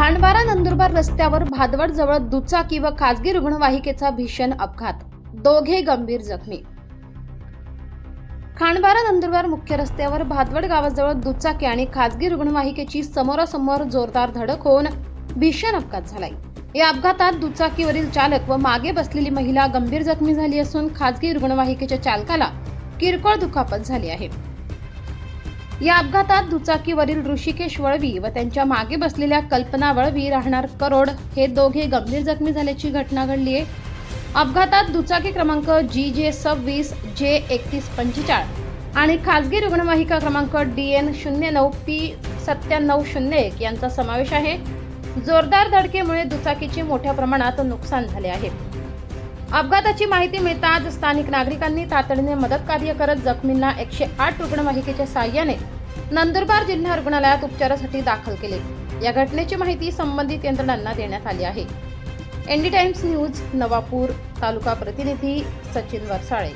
खांडबारा नंदुरबार रस्त्यावर भादवड जवळ दुचाकी व खासगी रुग्णवाहिकेचा भीषण अपघात. दोघे गंभीर जखमी. खांडबारा नंदुरबार मुख्य रस्त्यावर भादवड गावाजवळ दुचाकी आणि खासगी रुग्णवाहिकेची समोरासमोर जोरदार धडक होऊन भीषण अपघात झालाय. या अपघातात दुचाकीवरील चालक व मागे बसलेली महिला गंभीर जखमी झाली असून खासगी रुग्णवाहिकेच्या चालकाला किरकोळ दुखापत झाली आहे. या अपघातात दुचाकीवरील ऋषिकेश वळवी व त्यांच्या मागे बसलेल्या कल्पना वळवी राहणार करोड हे दोघे गंभीर जखमी झाल्याची घटना घडली आहे अपघातात दुचाकी क्रमांक जी जे सव्वीस जे एकतीस पंचेचाळ आणि खासगी रुग्णवाहिका क्रमांक डी एन शून्य नऊ पी सत्त्याण्णव शून्य एक यांचा समावेश आहे. जोरदार धडकेमुळे दुचाकीचे मोठ्या प्रमाणात नुकसान झाले आहे. अपघाताची माहिती मिळताच स्थानिक नागरिकांनी तातडीने मदत कार्य करत जखमींना एकशे आठ रुग्णवाहिकेच्या साह्याने नंदुरबार जिल्हा रुग्णालयात उपचारासाठी दाखल केले. या घटनेची माहिती संबंधित यंत्रणांना देण्यात आली आहे. ND times news Navapur taluka प्रतिनिधी सचिन वरसाळे.